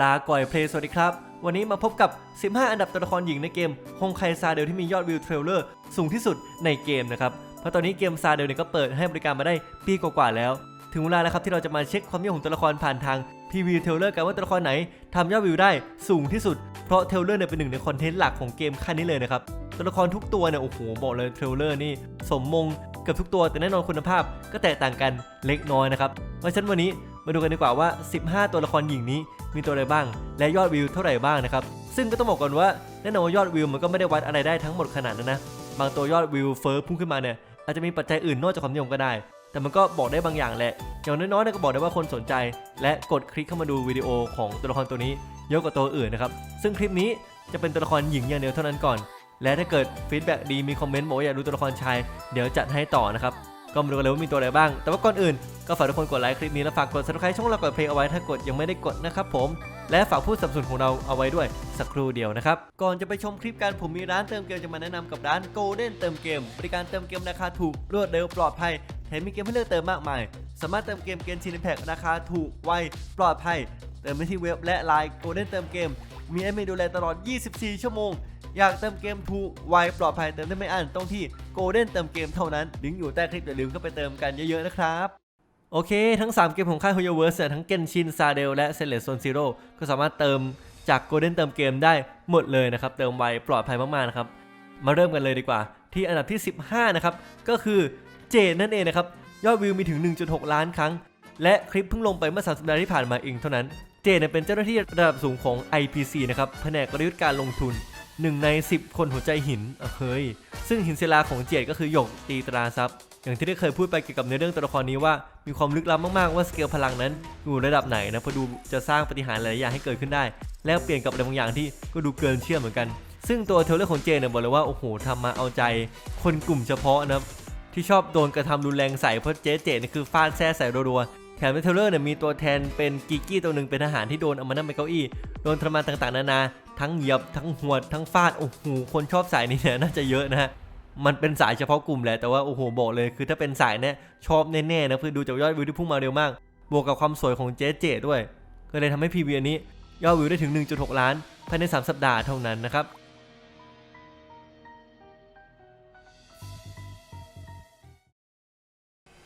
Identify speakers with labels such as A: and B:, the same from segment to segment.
A: ลาก่อยเพลย์สวัสดีครับ วันนี้มาพบกับ 15 อันดับตัวละครหญิงในเกมฮงไคซาเดลที่มียอดวิวเทรลเลอร์สูงที่สุดในเกมนะครับ เพราะตอนนี้เกมซาเดลเนี่ยก็เปิดให้บริการมาได้ปีกว่าๆแล้ว ถึงเวลาแล้วครับที่เราจะมาเช็คความนิยมของตัวละครผ่านทาง PV เทรลเลอร์กันว่าตัวละครไหนทำยอดวิวได้สูงที่สุด เพราะเทรลเลอร์เนี่ยเป็นหนึ่งในคอนเทนต์หลักของเกมขั้นนี้เลยนะครับ ตัวละครทุกตัวเนี่ยโอ้โหบอกเลยเทรลเลอร์นี่สมมงเกับทุกตัวแต่แน่นอนคุณภาพก็แตกต่างกันเล็กน้อยนะครับเพราะฉะนั้นวันนี้ มาดูกันดีกว่าว่า 15 ตัวละครหญิงนี้มีตัวอะไรบ้าง และยอดวิวเท่าไหร่บ้างนะครับ ซึ่งก็ต้องบอกก่อนว่าแน่นอนว่ายอดวิวมันก็ไม่ได้วัดอะไรได้ทั้งหมดขนาดนั้นนะ บางตัวยอดวิวเฟิร์พุ่งขึ้นมาเนี่ยอาจจะมีปัจจัยอื่นนอกจากความนิยมก็ได้ แต่มันก็บอกได้บางอย่างแหละ อย่างน้อยๆนก็บอกได้ว่าคนสนใจ และกดคลิกเข้ามาดูวิดีโอของตัวละครตัวนี้เยอะกว่าตัวอื่นนะครับ ซึ่งคลิปนี้จะเป็นตัวละครหญิงอย่างเดียวเท่านั้นก่อน และถ้าเกิดฟีดแบ็กดีมีคอมเมนต์บอกว่าอยากดูตัวละครชาย เดี๋ยวจัดให้ต่อนะครับ ก็มาดูกันเลยว่ามีตัวอะไรบ้าง แต่ว่าก่อนอื่นก็ฝากทุกคนกดไลค์คลิปนี้และฝากกด subscribe ช่องเรากดเพลงเอาไว้ถ้ากดยังไม่ได้กดนะครับผมและฝากผู้สนับสนุนของเราเอาไว้ด้วยสักครู่เดียวนะครับ ก่อนจะไปชมคลิปกันผมมีร้านเติมเกมจะมาแนะนำกับร้าน Golden เติมเกม บริการเติมเกมราคาถูกรวดเร็วปลอดภัยแถมมีเกมให้เลือกเติมมากมาย สามารถเติมเกมเกมชินแพ็กราคาถูกไวปลอดภัย เติมได้ที่เว็บและไลน์ Golden เติมเกม มีแอดมินดูแลตลอด 24 ชั่วโมง อยากเติมเกมถูกไวปลอดภัยเติมได้ไม่อั้นต้องที่ Golden เติมเกมเท่านั้นลิงก์อยู่ใต้คลิปอย่าลืมเข้าไปเติมกันเยอะๆนะครับโอเค ทั้ง 3 เกมของค่าย h o y o v e r s e ทั้ง Genshin s a d e l และ s e l e s Zone Zero ก็สามารถเติมจาก Golden เติมเกมได้หมดเลยนะครับ เติมไวปลอดภัยมากๆนะครับ มาเริ่มกันเลยดีกว่า ที่อันดับที่ 15 นะครับ ก็คือเจนนั่นเองนะครับ ยอดวิวมีถึง 1.6 ล้านครั้ง และคลิปเพิ่งลงไปเมื่อ 3 สัปดาห์ที่ผ่านมาเองเท่านั้น เจนเนี่ยเป็นเจ้าหน้าที่ระดับสูงของ IPC นะครับแผนกกลยุทธ์การลงทุน 1ใน 10 คนหัวใจหินเฮ้ยซึ่งหินศิลาของเจดก็คือหยกตีตราทรัพย์อย่างที่ได้เคยพูดไปเกี่ยวกับในเรื่องตัวละครนี้ว่ามีความลึกล้ำมากๆว่าสเกลพลังนั้นอยู่ระดับไหนนะเพอดูจะสร้างปฏิหารหลายอย่างให้เกิดขึ้นได้ แลกเปลี่ยนกับอะไรบางอย่างที่ก็ดูเกินเชื่อเหมือนกัน ซึ่งตัวเทเลอร์ของเจนเนี่ยบอกเลยว่าโอ้โหทำมาเอาใจ คนกลุ่มเฉพาะนะที่ชอบโดนกระทำรุนแรงใส่เพราะเจ๊เจนี่คือฟาดแซ่ใส่รัวๆ แถมเทรลเลอร์เนี่ยมีตัวแทนเป็นกิกกี้ตัวหนึ่งเป็นทหารที่โดนเอามานั่งเป็นเก้าอี้ โดนทรมานต่างๆ นานา ทั้งเหยียบ ทั้งหวด ทั้งฟาด โอ้โห คนชอบสายนี้เนี่ยน่าจะเยอะนะฮะ มันเป็นสายเฉพาะกลุ่มแหละ แต่ว่าโอ้โห บอกเลย คือถ้าเป็นสายเนี่ยชอบแน่ๆนะคือดูจากยอดวิวที่พุ่งมาเร็วมาก บวกกับความสวยของเจ๊เจด้วย ก็เลยทำให้พีวีอันนี้ ยอดวิวได้ถึง 1.6 ล้านภายใน 3 สัปดาห์เท่านั้นนะครับ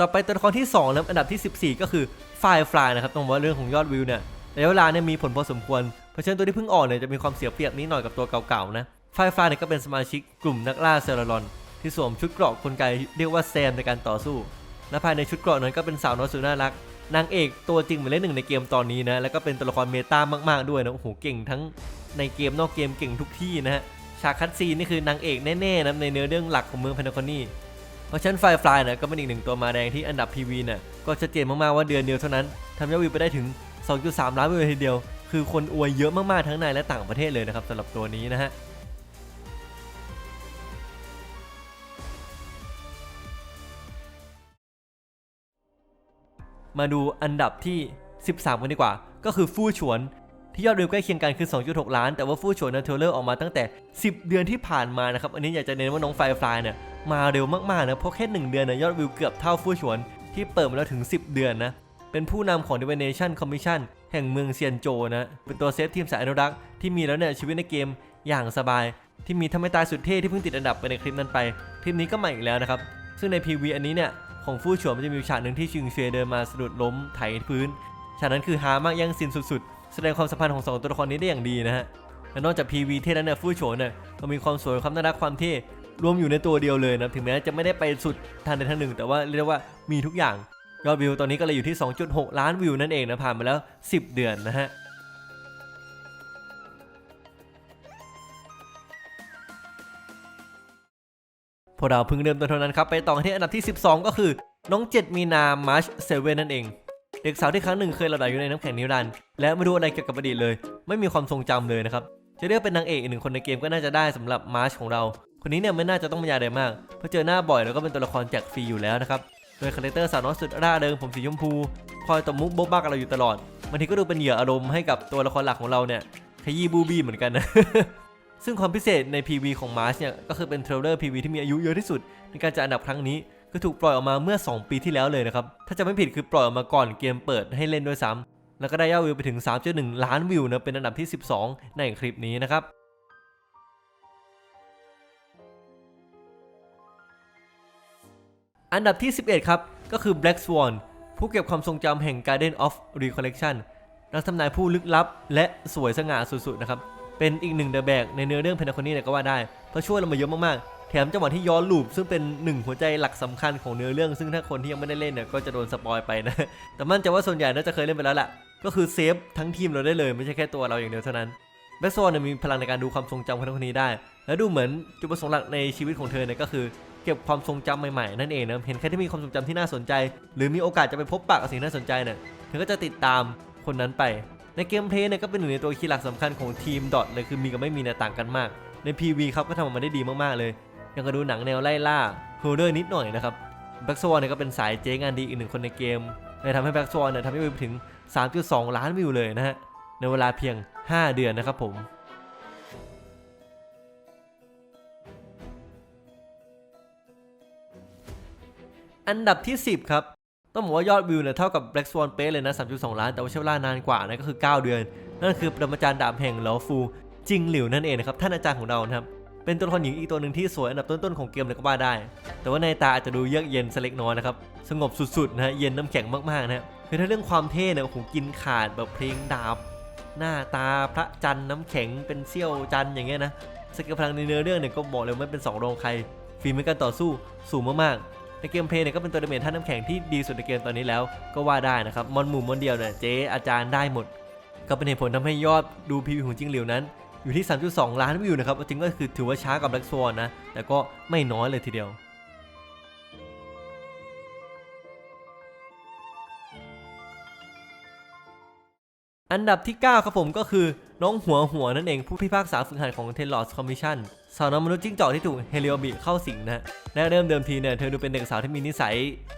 A: ต่อไปตัวละครที่2นะอันดับที่ 14 ก็คือไฟฟลายนะครับต้องบอกว่าเรื่องของยอดวิวเนี่ยระยะเวลาเนี่ยมีผลพอสมควร เพราะฉะนั้นตัวที่เพิ่งออกเนี่ยจะมีความเสียเปรียบนิดหน่อยกับตัวเก่าๆนะไฟฟ้ายเนี่ยก็เป็นสมาชิกกลุ่มนักล่าเซราลอน ที่สวมชุดเกราะกลไกเรียกว่าแซมในการต่อสู้และภายในชุดเกราะนั้นก็เป็นสาวน้อยสุดน่ารักนางเอกตัวจริงหมายเลขหนึ่งในเกมตอนนี้นะแล้วก็เป็นตัวละครเมตามากๆด้วยนะโอ้โหเก่งทั้งในเกมนอกเกมเก่งทุกที่นะฮะฉากคัดซีนนี่คือนางเอกแน่ๆนะในเนื้อเรื่องหลักของเมืองพนาคอนี่ เพราะฉะนั้นไฟฟลายเนี่ยก็เป็นอีกหนึ่งตัวมาแรงที่อันดับ PV เนี่ยก็ชัดเจนมากๆว่าเดือนเดียวเท่านั้นทำยอดวิวไปได้ถึง 2.3 ล้านวิวทีเดียว คือคนอวยเยอะมากๆทั้งในและต่างประเทศเลยนะครับสำหรับตัวนี้นะฮะมาดูอันดับที่ 13 กันดีกว่า ก็คือฟู่ฉวน ที่ยอดวิวใกล้เคียงกันคือ 2.6 ล้าน แต่ว่าฟู่ฉวนนะเทรลเลอร์ออกมาตั้งแต่ 10 เดือนที่ผ่านมานะครับ อันนี้อยากจะเน้นว่าน้องไฟฟลายเนี่ย มาเร็วมากๆนะเพราะแค่1เดือนนะยอดวิวเกือบเท่าฟู่ฉวน ที่เปิดมาแล้วถึง 10 เดือนนะ เป็นผู้นำของ Divination Commission แห่งเมืองเซียนโจนะ เป็นตัวเซฟทีมสายอนุรักษ์ที่มีแล้วเนี่ยชีวิตในเกมอย่างสบาย ที่มีทำให้ตายสุดเท่ที่เพิ่งติดอันดับไปในคลิปนั้นไปคลิปนี้ก็ใหม่อีกแล้วนะครับซึ่งใน PV อันนี้เนี่ยของฟู่ฉวนมันจะมีฉากหนึ่งที่ชิงเฟียเดินมาสะดุดล้มไถพื้นฉากนั้นคือฮามากย่งซีนสุดๆ แสดงความสัมพันธ์ของสองตัวละครนี้ได้อย่างดีนะฮะและนอกจาก PV เท่นั้นเนี่ยฟู่ฉวนเนี่ยก็มีความสวยความน่ารักความเท่ รวมอยู่ในตัวเดียวเลยนะถึงแม้จะไม่ได้ไปสุดทางใดทางหนึ่ง แต่ว่าเรียกว่ามีทุกอย่างยอดวิวตอนนี้ก็เลยอยู่ที่ 2.6 ล้านวิวนั่นเองนะผ่านมาแล้ว 10 เดือนนะฮะพวกเราเพิ่งเริ่มต้นเท่านั้นครับ ไปต่อที่อันดับที่ 12 ก็คือ น้องเจ็ดมีนามาร์ชเซเว่นนั่นเอง เด็กสาวที่ครั้งหนึ่งเคยหลับไหลอยู่ในน้ำแข็งนิรันดร์และไม่รู้อะไรเกี่ยวกับอดีตเลย ไม่มีความทรงจำเลยนะครับจะเรียกเป็นนางเอกอีกหนึ่งคนในเกมก็น่าจะได้สำหรับมาร์ชของเรา คนนี้เนี่ยไม่น่าจะต้องบรรยายอะไรมาก เพราะเจอหน้าบ่อยแล้วก็เป็นตัวละครแจกฟรีอยู่แล้วนะครับ โดยคาแรคเตอร์สาวน้อยสุดร่าเริงผมสีชมพู คอยตบมุกโบ๊ะบ้ากับเราอยู่ตลอดบางทีก็ดูเป็นเหยื่ออารมณ์ให้กับตัวละครหลักของเราเนี่ยขยี้บูบี้เหมือนกันนะซึ่งความพิเศษใน PV ของมาร์ชเนี่ยก็คือเป็นเทรลเลอร์ PV ที่มีอายุเยอะที่สุด ในการจัดอันดับครั้งนี้คือถูกปล่อยออกมาเมื่อ 2 ปีที่แล้วเลยนะครับ ถ้าจะไม่ผิดคือปล่อยออกมาก่อนเกมเปิดให้เล่นด้วยซ้ำแล้วก็ได้ยอดวิวไปถึง 3.1 ล้านวิวนะเป็นอันดับที่ 12 ในคลิปนี้นะครับ อันดับที่ 11 ครับ ก็คือ Black Swan ผู้เก็บความทรงจำแห่ง Garden of Recollection นักทำนายผู้ลึกลับ และสวยสง่าสุดๆนะครับ เป็นอีกหนึ่งเดอะแบกในเนื้อเรื่องเพนทาคอนี่เนี่ยก็ว่าได้ เพราะช่วยเรามาเยอะมากๆ แถมจังหวะที่ย้อนลูปซึ่งเป็นหนึ่งหัวใจหลักสำคัญของเนื้อเรื่อง ซึ่งถ้าคนที่ยังไม่ได้เล่นเนี่ยก็จะโดนสปอยไปนะ แต่มั่นใจว่าส่วนใหญ่น่าจะเคยเล่นไปแล้วแหละ ก็คือเซฟทั้งทีมเราได้เลยไม่ใช่แค่ตัวเราอย่างเดียวเท่านั้นแบ็กโซนยมีพลังในการดูความทรงจำคนนั้นคนนี้ได้ และดูเหมือนจุดประสงค์หลักในชีวิตของเธอเนี่ยก็คือ เก็บความทรงจำใหม่ๆนั่นเองนะเห็นใครที่มีความทรงจำที่น่าสนใจ หรือมีโอกาสจะไปพบปะกับสิ่งน่าสนใจเนี่ยเธอก็จะติดตามคนนั้นไป ในเกมเพลย์เนี่ยก็เป็นหนึ่งในตัวคีย์หลักสำคัญของทีมดอทเลยคือมีกับไม่มีเนี่ยต่างกันมาก ใน PV ครับก็ทำออกมาได้ดีมากๆเลย ยังก็ดูหนังแนวไล่ล่าโฮเดอร์นิดหน่อยนะครับแบ็กซวอนเนี่ยก็เป็นสายเจ๊งานดีอีกหนึ่งคนในเกมเลยทำให้แบ็กซวอนเนี่ยทำให้ไปถึง 3.2 ล้านวิวเลยนะฮะในเวลาเพียง 5 เดือนนะครับผม อันดับที่ 10 ครับ ต้องบอกว่ายอดวิวเนี่ยเท่ากับ Black Swan เป๊ะเลยนะ 3.2 ล้าน แต่ว่าใช้เวลานานกว่านะก็คือ 9 เดือน นั่นคือปรมาจารย์ดาบแห่งเหลาฟูจิงหลิวนั่นเองนะครับท่านอาจารย์ของเรานะครับเป็นตัวละครหญิงอีกตัวหนึ่งที่สวยอันดับต้นๆของเกมเลยก็ว่าได้ แต่ว่าในตาอาจจะดูเยือกเย็นสกเล็กน้อยนะครับสงบสุดๆนะฮะเย็นน้ำแข็งมากๆนะฮะคือถ้าเรื่องความเท่เนี่ยโอ้โหกินขาดแบบเพลงดาบ หน้าตาพระจันทร์น้ำแข็งเป็นเซี่ยวจันทร์อย่างเงี้ยนะสกิลพลังในเนื้อเรื่องเนี่ยก็บอกเลยว่าไม่เป็นสองรองใครฝีมือการต่อสู้สูงมากๆ ในเกมเพลย์เนี่ยก็เป็นตัวดาเมจท่าน้ำแข็งที่ดีสุดในเกมตอนนี้แล้วก็ว่าได้นะครับมอนหมู่มอนเดียวเนี่ยเจ๊อาจารย์ได้หมด ก็เป็นเหตุผลทำให้ยอดดูพีวีของจิงหลิวนั้นอยู่ที่ 3.2 ล้านวิวนะครับจริงก็คือถือว่าช้ากับ Black Swan นะ แต่ก็ไม่น้อยเลยทีเดียว อันดับที่ 9 ครับผมก็คือน้องหัวหัวนั่นเองผู้พิพากษาฝึกหัดของ t e l o s Commission สาวน้องมนุษย์จิ้งจอกที่ถูกเฮลิโอบิเข้าสิงนะและเริ่มเดิมทีเนี่ยเธอดูเป็นเด็กสาวที่มีนิสัย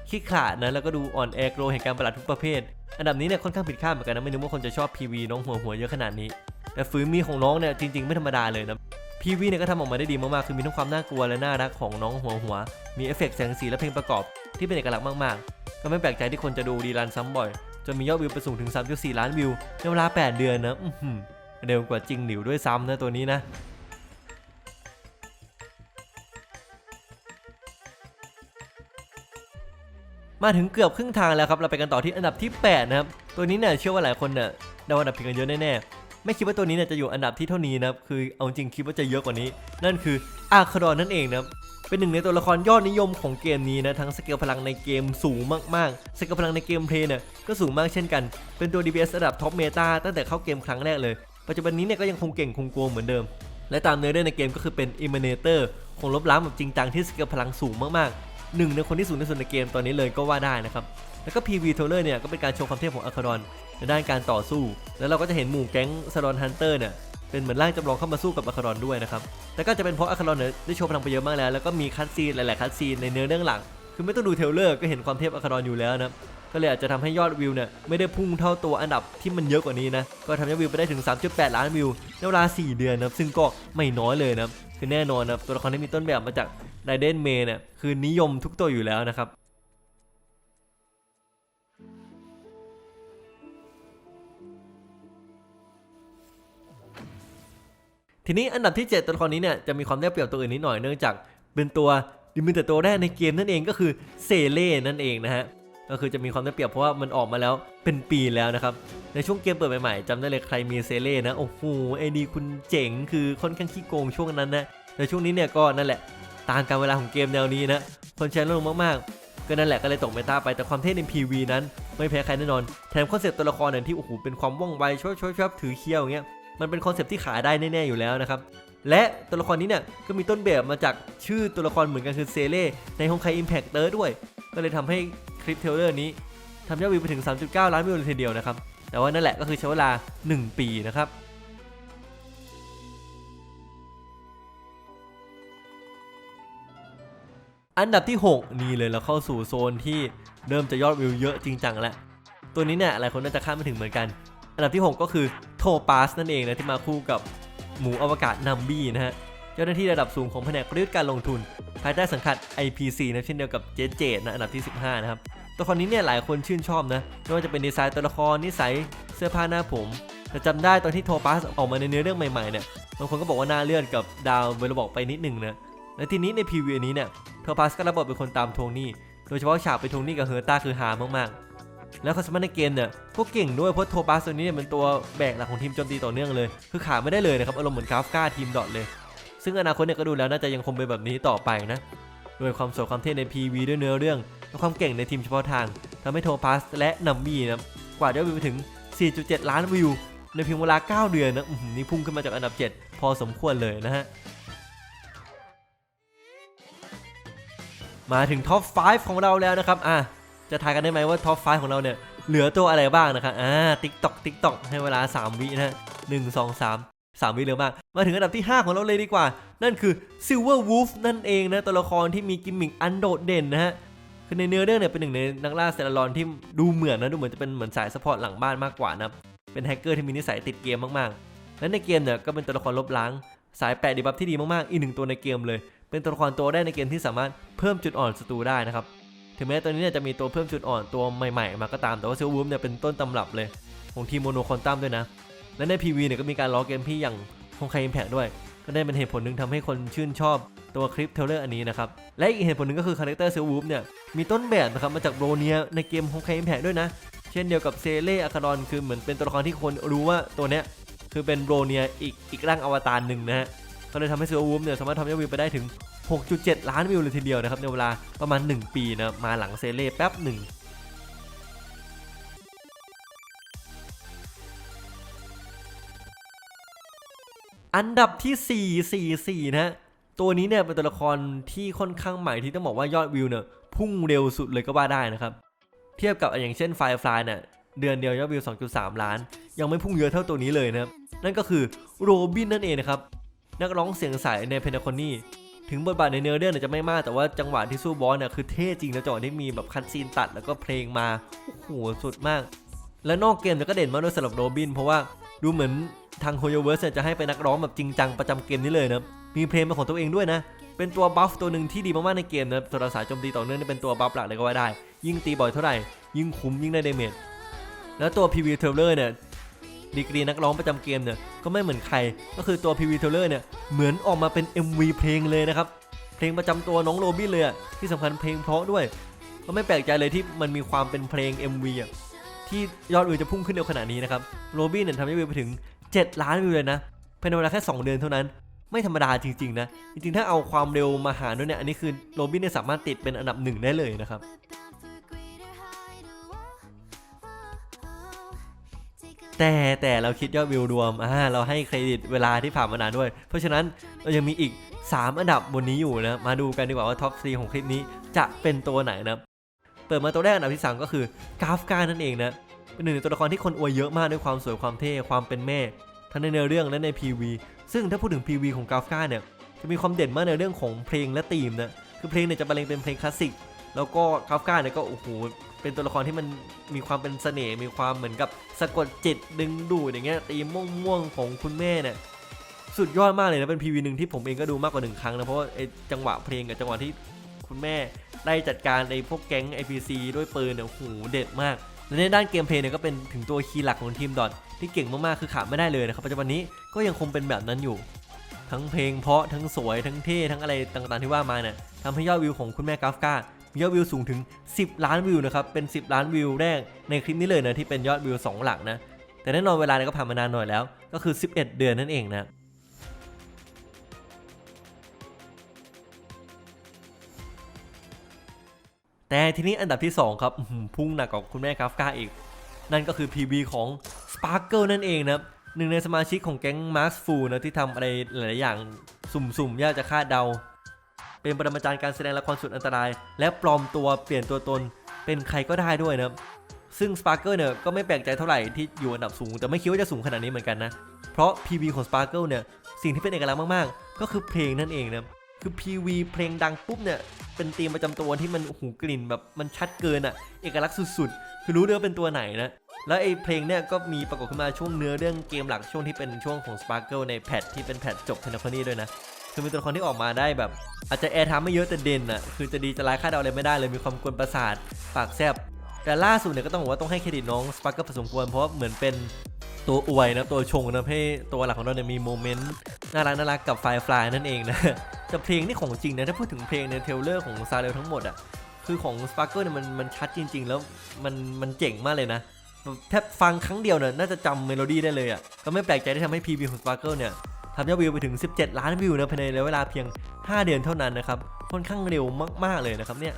A: ขี้ขลาดนะแล้วก็ดูอ่อนแอกลัวเหตุการณ์ประหลาดทุกประเภท อันดับนี้เนี่ยค่อนข้างผิดคาดเหมือนกันนะไม่นึกว่าคนจะชอบ PV น้องหัวหัวเยอะขนาดนี้ แต่ฝืนมีของน้องเนี่ยจริง ๆไม่ธรรมดาเลยนะ PV เนี่ยก็ทำออกมาได้ดีมากๆคือมีทั้งความน่ากลัวและน่ารักของน้องหัวหัว มีเอฟเฟกต์แสงสีและเพลงประกอบ ที่เป็นเอกลักษณ์มากๆ ก็ไม่แปลกใจที่คนจะดูดีรันซ้ำบ่อยจนมียอดวิวไปสูงถึง 3.4 ล้านวิวในเวลา 8 เดือนนะเร็วกว่าจริงหลิวด้วยซ้ำนะตัวนี้นะ มาถึงเกือบครึ่งทางแล้วครับเราไปกันต่อที่อันดับที่ 8 นะครับ ตัวนี้เนี่ยเชื่อว่าหลายคนเนี่ยเดาอันดับผิดกันเยอะแน่ๆไม่คิดว่าตัวนี้เนี่ยจะอยู่อันดับที่เท่านี้นะครับคือเอาจริงคิดว่าจะเยอะกว่านี้ นั่นคืออาคาดอนนั่นเองนะครับเป็นหนึ่งในตัวละครยอดนิยมของเกมนี้นะทั้งสเกลพลังในเกมสูงมากๆสเกลพลังในเกมเพลย์เนี่ยก็สูงมากเช่นกัน เป็นตัว DPS ระดับท็อปเมตาตั้งแต่เข้าเกมครั้งแรกเลย ปัจจุบันนี้เนี่ยก็ยังคงเก่งคงโกงเหมือนเดิม และตามเนื้อเรื่องในเกมก็คือเป็น Emanator ของลบล้างแบบจริงจังที่สเกลพลังสูงมากๆ หนึ่งในคนที่สูงที่สุดในเกมตอนนี้เลยก็ว่าได้นะครับแล้วก็ PV t r a i l e r เนี่ยก็เป็นการโชว์ความเทพของอาคาดอนในด้านการต่อสู้ แล้วเราก็จะเห็นหมู่แก๊งซารอนฮันเตอร์เนี่ยเป็นเหมือนร่างจำลองเข้ามาสู้กับอาคาดอนด้วยนะครับแล้วก็จะเป็นเพราะอาคาดอนเนี่ยได้โชว์พลังไปเยอะมากแล้ว แล้วก็มีคัตซีนหลาย ๆ คัตซีนในเนื้อเรื่องหลัก คือไม่ต้องดูเทลเลอร์ก็เห็นความเทพอาคาดอนอยู่แล้วนะก็เลยอาจจะทำให้ยอดวิวเนี่ยไม่ได้พุ่งเท่าตัวอันดับที่มันเยอะกว่านี้นะ ก็ทำยอดวิวไปได้ถึง 3.8 ล้านวิวในเวลา 4 เดือนนะซึ่งก็ไม่น้อยเลยนะคือแน่นอนนะตัวละครที่มีต้นแบบมาจาก ไดเดนเมย์เนี่ยคือนิยมทุกตัวอยู่แล้วนะครับทีนี้อันดับที่ 7 ตัวละครนี้เนี่ยจะมีความได้เปรียบตัวอื่นนิดหน่อยเนื่องจากเป็นตัวดิมินแต่ตัวแรกในเกมนั่นเองก็คือเซเล่นั่นเองนะฮะก็คือจะมีความได้เปรียบเพราะว่ามันออกมาแล้วเป็นปีแล้วนะครับในช่วงเกมเปิดใหม่ๆจำได้เลยใครมีเซเล่นะโอ้โหไอดีคุณเจ๋งคือค่อนข้างขี้โกงช่วงนั้นนะในช่วงนี้เนี่ยก็นั่นแหละ ตามการเวลาของเกมแนวนี้นะ คนแชร์ลดลงมากๆ ก็นั่นแหละก็เลยตกเมตาไปแต่ความเท่ใน PV นั้น ไม่แพ้ใครแน่นอน แถมคอนเซ็ปต์ตัวละครเนี่ยที่โอ้โหเป็นความว่องไวช่วยช่วยช่วยถือเคี้ยวอย่างเงี้ยมันเป็นคอนเซปต์ที่ขายได้แน่ๆอยู่แล้วนะครับและตัวละครนี้เนี่ยก็มีต้นแบบมาจากชื่อตัวละครเหมือนกันคือเซเล่ในฮงไคอิมแพคเตอร์ด้วย ก็เลยทำให้คลิปเทเลอร์นี้ทำยอดวิวไปถึง 3.9 ล้านวิวเลยทีเดียวนะครับ แต่ว่านั่นแหละก็คือใช้เวลา 1 ปีนะครับ อันดับที่ 6 นี่เลยเราเข้าสู่โซนที่เริ่มจะยอดวิวเยอะจริงจังแล้ว ตัวนี้เนี่ยหลายคนน่าจะคาดไม่ถึงเหมือนกัน อันดับที่ 6 ก็คือโทปาสนั่นเองนะที่มาคู่กับหมูอวกาศนัมบี้นะฮะ เจ้าหน้าที่ระดับสูงของแผนกกลยุทธ์การลงทุน ภายใต้สังกัด IPC นะเช่นเดียวกับเจเจนะอันดับที่ 15 นะครับ ตัวครนี้เนี่ยหลายคนชื่นชอบนะไม่ว่าจะเป็นดีไซน์ตัวละครนิสัยเสื้อผ้าหน้าผมแต่จำได้ตอนที่โทปัสออกมาในเนื้อเรื่องใหม่ๆเนี่ยบางคนก็บอกว่าหน้าเลื่อนกับดาวเวลบอกไปนิดหนึ่งนะ และทีนี้ในพรีวิวนี้เนี่ยโทปัสก็รับบทเป็นคนตามโทนี่โดยเฉพาะฉากไปโทนี่กับเฮอร์ต้าคือฮามากๆ แล้วคาสมาในเกมเนี่ยก็เก่งด้วยเพราะโทปัสตัวนี้เนี่ยเป็นตัวแบกหลักของทีมโจมตีต่อเนื่องเลย คือขาดไม่ได้เลยนะครับอารมณ์เหมือนกราฟก้าทีมดอทเลย ซึ่งอนาคตเนี่ยก็ดูแล้วน่าจะยังคงเป็นแบบนี้ต่อไปนะโดยความสวยความเท่ใน PV ด้วยเนื้อเรื่องและความเก่งในทีมเฉพาะทางทำให้โทปัสและนัมมี่นะกว่าจะวิวไปถึง 4.7 ล้านวิว ในเพียงเวลา 9 เดือนนะนี่พุ่งขึ้นมาจากอันดับ 7 พอสมควรเลยนะฮะ มาถึงท็อป 5 ของเราแล้วนะครับอะจะทายกันได้ไหมว่าท็อป 5 ของเราเนี่ยเหลือตัวอะไรบ้างนะครับอ่าติ๊กตอกติ๊กตอกให้เวลา 3 วินะฮะหนึ่งสองสามสามวิเร็วมาก มาถึงอันดับที่ 5 ของเราเลยดีกว่า นั่นคือ Silver Wolf นั่นเองนะตัวละครที่มีกิมมิคอันโดดเด่นนะฮะคือในเนื้อเรื่องเนี่ยเป็นหนึ่งในนักล่าเซรารอนที่ดูเหมือนนะดูเหมือนจะเป็นเหมือนสายสปอร์ตหลังบ้านมากกว่านะเป็นแฮกเกอร์ที่มีนิสัยติดเกมมากๆ และในเกมเนี่ยก็เป็นตัวละครลบล้าง สายแปะดีบัฟที่ดีมากๆ อีกหนึ่งตัวในเกมเลย เป็นตัวละครตัวแรกในเกมที่สามารถเพิ่มจุดอ่อนศัตรูได้นะครับถึงแม้ตัวนี้เนี่ยจะมีตัวเพิ่มจุดอ่อนตัวใหม่ๆ มาก็ตามแต่ว่าเซลวูฟเนี่ยเป็นต้นตำรับเลย ของทีมโมโนคอนตัมด้วยนะ และใน PV เนี่ยก็มีการล้อเกมพี่อย่างคงไคอิมแพกด้วย ก็ได้เป็นเหตุผลหนึ่งทำให้คนชื่นชอบตัวคลิปเทเลอร์อันนี้นะครับ และอีกเหตุผลหนึ่งก็คือคาแรคเตอร์เซลวูฟเนี่ยมีต้นแบบนะครับมาจากโรเนียในเกมคงไคอิมแพกด้วยนะ เช่นเดียวกับเซเล่อคาดอนคือเหมือนเป็นตัวละครที่คนรู้ว่าตัวเนี้ยคือเป็นโรเนียอีกอีกร่างอวตารหนึ่งนะฮะ ก็เลยทำให้ซิลวูฟเนี่ยสามารถทำยอดวิวไปได้ถึง 6.7 ล้านวิวเลยทีเดียวนะครับในเวลาประมาณ 1 ปีนะมาหลังเซเล่แป๊บหนึ่งอันดับที่ 4 4 4นะฮะตัวนี้เนี่ยเป็นตัวละครที่ค่อนข้างใหม่ที่ต้องบอกว่ายอดวิวเนี่ยพุ่งเร็วสุดเลยก็ว่าได้นะครับ เทียบกับอย่างเช่น Firefly เนี่ยเดือนเดียวยอดวิว 2.3 ล้าน ยังไม่พุ่งเยอะเท่าตัวนี้เลยนะครับ นั่นก็คือโรบินนั่นเองนะครับ นักร้องเสียงใสในเพน t คอนนี่ถึงบทบาทในเนื้อเรื่องเนี่ยจะไม่มากแต่ว่าจังหวะที่สู้บอสเนี่ยคือเท่จริงนะจังหวะที่มีแบบคัดซีนตัดแล้วก็เพลงมาโอ้โหสุดมาก และนอกเกมเนี่ยก็เด่นมากด้วยสำหรับโรบิน เพราะว่าดูเหมือนทางโฮโยเวิร์สจะให้เป็นนักร้องแบบจริงจังประจำเกมนี้เลยนะมีเพลงเป็นของตัวเองด้วยนะ เป็นตัวบัฟตัวหนึ่งที่ดีมากๆในเกมนะสำหรับสายโจมตีต่อเนื่องนี่เป็นตัวบัฟหลักเลยก็ว่าได้ ยิ่งตีบ่อยเท่าไหร่ยิ่งคุ้มยิ่งได้เดเมจแล้วตัว PV t r a i l e r เนี่ย ดีกรีนักร้องประจำเกมเนี่ยก็ไม่เหมือนใคร ก็คือตัว PV t r a i l e r เนี่ยเหมือนออกมาเป็น MV เพลงเลยนะครับ เพลงประจำตัวน้องโรบินเลยที่สำคัญเพลงเพราะด้วย ก็ไม่แปลกใจเลยที่มันมีความเป็นเพลง MV อะที่ยอดวิวจะพุ่งขึ้นเร็วขนาดนี้นะครับโรบินเนี่ยทำยอดวิวไปถึง 7 ล้านวิวเลยนะภายในเวลาแค่ 2 เดือนเท่านั้น ไม่ธรรมดาจริงๆนะจริงๆถ้าเอาความเร็วมาหารด้วยเนี่ยอันนี้คือโรบินเนี่ยสามารถติดเป็นอันดับหนึ่งได้เลยนะครับ แต่แต่เราคิดยอดวิวรวมอ่าเราให้เครดิตเวลาที่ผ่านมานานด้วย เพราะฉะนั้นเรายังมีอีก 3 อันดับบนนี้อยู่นะ มาดูกันดีกว่าว่าท็อป3ของคลิปนี้จะเป็นตัวไหนนะเปิดมาตัวแรกอันดับที่ 3 ก็คือกราฟกานั่นเองนะเป็นหนึ่งในตัวละครที่คนอวยเยอะมากด้วยความสวยความเท่ความเป็นแม่ ทั้งในเนื้อเรื่องและใน PV ซึ่งถ้าพูดถึง PV ของกราฟกาเนี่ยจะมีความเด่นมากในเรื่องของเพลงและธีมนะคือเพลงเนี่ยจะบรรเลงเป็นเพลงคลาสสิกแล้วก็กราฟกาเนี่ยก็โอ้โห เป็นตัวละครที่มันมีความเป็นเสน่ห์มีความเหมือนกับสะกดจิตดึงดูดอย่างเงี้ยตีมม่วงของคุณแม่เนี่ยสุดยอดมากเลยนะเป็น PV หนึ่งที่ผมเองก็ดูมากกว่าหนึ่งครั้งนะเพราะว่าไอ้จังหวะเพลงกับจังหวะที่คุณแม่ไล่จัดการไอ้พวกแก๊ง IPC ด้วยปืนเนี่ยโหเด็ดมากและในด้านเกมเพลย์เนี่ยก็เป็นถึงตัวคีย์หลักของทีมดอทที่เก่งมากๆคือขาดไม่ได้เลยนะครับปัจจุบันนี้ก็ยังคงเป็นแบบนั้นอยู่ ทั้งเพลงเพราะทั้งสวยทั้งเท่ทั้งอะไรต่างๆที่ว่ามาเนี่ยทำให้ยอดวิวของคุณแม่กราฟกา ยอดวิวสูงถึง 10 ล้านวิวนะครับ เป็น 10 ล้านวิวแรกในคลิปนี้เลยนะที่เป็นยอดวิว 2 หลักนะ แต่แน่นอนเวลาเนี่ยก็ผ่านมานานหน่อยแล้ว ก็คือ 11 เดือนนั่นเองนะแต่ทีนี้อันดับที่ 2 ครับพุ่งหนักกว่าคุณแม่กราฟกาอีก นั่นก็คือ PB ของ Sparkle นั่นเองนะหนึ่งในสมาชิกของแก๊ง Mars f o o นะที่ทำอะไรหลายอย่างสุ่มๆยากจะคาดเดา เป็นปรมาจารย์การแสดงละครสุดอันตราย และปลอมตัวเปลี่ยนตัวตน เป็นใครก็ได้ด้วยนะครับซึ่ง Sparkle เนี่ยก็ไม่แปลกใจเท่าไหร่ที่อยู่อันดับสูง แต่ไม่คิดว่าจะสูงขนาดนี้เหมือนกันนะ เพราะ PV ของ Sparkle เนี่ยสิ่งที่เป็นเอกลักษณ์มากๆ ก็คือเพลงนั่นเองนะคือ PV เพลงดังปุ๊บเนี่ยเป็นธีมประจำตัวที่มันหูกลิ่นแบบมันชัดเกินอะ่ะเอกลักษณ์สุดๆ คือรู้เลยว่าเป็นตัวไหนนะแล้วไอ้เพลงเนี่ยก็มีปรากฏขึ้นมาช่วงเนื้อเรื่องเกมหลักช่วงที่เป็นช่วงของ Sparkle ในแพทที่เป็นแพทจบ p e n a c o n y ด้วยนะ คือเป็นตัวละครที่ออกมาได้แบบ อาจจะแอร์ทามไม่เยอะแต่เด่นอะคือจะดีจะร้ายคาดเดาอะไรไม่ได้เลยมีความกวนประสาทปากแซบแต่ล่าสุดเนี่ยก็ต้องบอกว่าต้องให้เครดิตน้องสปาร์เกอร์พอสมควรเพราะเหมือนเป็นตัวอวยนะตัวชงนะให้ตัวหลักของเราเนี่ยมีโมเมนต์น่ารักน่ารักกับไฟฟลายนั่นเองนะแต่เพลงนี่ของจริงนะถ้าพูดถึงเพลงในเทลเลอร์ของซาเรลทั้งหมดอะคือของสปาร์เกอร์เนี่ยมันมันชัดจริง ๆ แล้วมันมันเจ๋งมากเลยนะแทบฟังครั้งเดียวเนี่ยน่าจะจำเมโลดี้ได้เลยอะก็ไม่แปลกใจที่ทำให้ PV ของ Sparkle เนี่ย ทำยอดวิวไปถึง 17 ล้านวิวนะภายในระยะเวลาเพียง 5 เดือนเท่านั้นนะครับค่อนข้างเร็วมาก ๆ เลยนะครับเนี่ย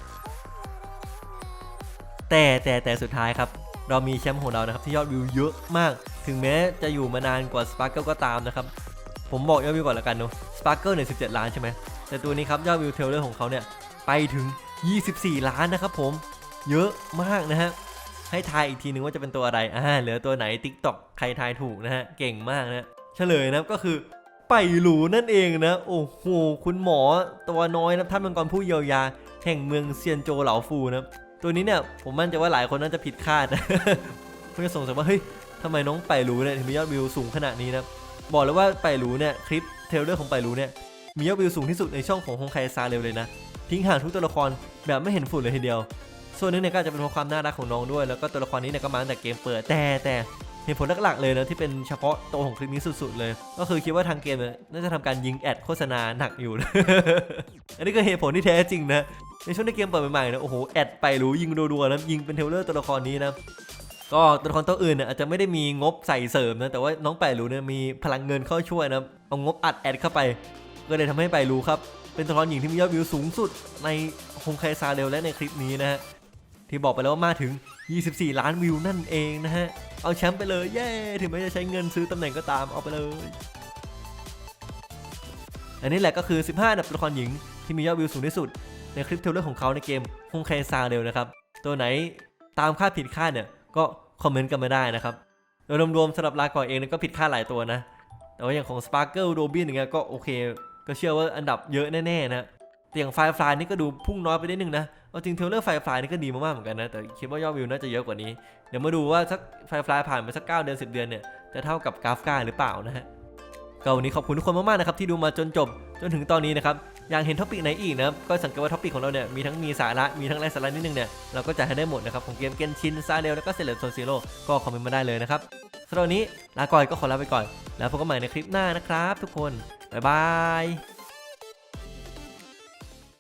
A: แต่แต่แต่สุดท้ายครับเรามีแชมป์ของเรานะครับที่ยอดวิวเยอะมาก ถึงแม้จะอยู่มานานกว่า Sparkle ก็ตามนะครับผมบอกยอดวิวก่อนละกันเนาะ Sparkle เนี่ย17 ล้านใช่ไหมแต่ตัวนี้ครับยอดวิวเทลเลอร์ของเขาเนี่ยไปถึง 24 ล้านนะครับผมเยอะมากนะฮะให้ทายอีกทีนึงว่าจะเป็นตัวอะไรอ่าเหลือตัวไหน TikTok ใครทายถูกนะฮะเก่งมากนะเฉลยนะก็คือ ไปหลูนั่นเองนะ โอ้โห คุณหมอตัวน้อยนะท่านมังกรผู้เยียวยา แห่งเมืองเซียนโจเหลาฟูนะ ตัวนี้เนี่ยผมมั่นใจว่าหลายคนน่าจะผิดคาดนะคุณจะสงสัยว่าเฮ้ยทำไมน้องไปหลูเนี่ยถึงมียอดวิวสูงขนาดนี้นะ บอกเลยว่าไปหลูเนี่ยคลิปเทรลเลอร์ของไปหลูเนี่ยมียอดวิวสูงที่สุดในช่องของฮงไคซาเร็วเลยนะทิ้งห่างทุกตัวละครแบบไม่เห็นฝุ่นเลยทีเดียว ส่วนนึงเนี่ยก็จจะเป็นเพราะความน่ารักของน้องด้วย แล้วก็ตัวละครนี้เนี่ยก็มาตั้งแต่เกมเปิดแต่แต่ เหตุผลหลักๆเลยนะที่เป็นเฉพาะตัวของคลิปนี้สุดๆเลย ก็คือคิดว่าทางเกมเนี่ยน่าจะทำการยิงแอดโฆษณาหนักอยู่ อันนี้ก็เหตุผลที่แท้จริงนะ ในช่วงที่เกมเปิดใหม่ๆนะโอ้โหแอดไปรู้ยิงรัวๆนะยิงเป็นเทเลอร์ตัวละครนี้นะก็ตัวละครตัวอื่นเนี่ยอาจจะไม่ได้มีงบใส่เสริมนะแต่ว่าน้องไปรู้เนี่ยมีพลังเงินเข้าช่วยนะเอางบอัดแอดเข้าไป ก็เลยทำให้ไปรู้ครับเป็นตัวละครหญิงที่มียอดวิวสูงสุดในฮงไคซาเรลและในคลิปนี้นะฮะ ที่บอกไปแล้วว่ามาถึง 24 ล้านวิวนั่นเองนะฮะ เอาแชมป์ไปเลยเย้ ถึงแม้จะใช้เงินซื้อตำแหน่งก็ตามเอาไปเลย อันนี้แหละก็คือ 15อันดับตัวละครหญิงที่มียอดวิวสูงที่สุด ในคลิปเทเลอร์ของเขาในเกมฮงไคซาเรลนะครับ ตัวไหนตามคาดผิดคาดเนี่ยก็คอมเมนต์กันมาได้นะครับ โดยรวมๆสำหรับลาก่อนเองก็ผิดคาดหลายตัวนะ แต่ว่าอย่างของ Sparkle Robin อย่างเงี้ยก็โอเค ก็เชื่อว่าอันดับเยอะแน่ๆนะ แต่อย่างไฟฟลายนี่ก็ดูพุ่งน้อยไปนิดนึงนะเอาจริงเทเลอร์ไฟฟลายนี่ก็ดีมากๆเหมือนกันนะแต่คิดว่ายอดวิวน่าจะเยอะกว่านี้ เดี๋ยวมาดูว่าสักไฟฟลายผ่านไปสัก 9 เดือน 10 เดือนเนี่ยจะเท่ากับกราฟกาหรือเปล่านะฮะก็วันนี้ขอบคุณทุกคนมากๆนะครับที่ดูมาจนจบจนถึงตอนนี้นะครับอยากเห็นท็อปิกไหนอีกนะก็สังเกตว่าท็อปิกของเราเนี่ยมีทั้งมีสาระมีทั้งไร้สาระนิดนึงเนี่ยเราก็จะให้ได้หมดนะครับของเกมเกนชินซาเรลแล้วก็เซเลตโซนซิโร่ก็คอมเมนต์มาได้เลยนะครับสำหรับวันนี้ลาก่อนก็ขอลาไปก่อน แล้วพบกันใหม่ในคลิปหน้านะครับ ทุกคนบ๊ายบาย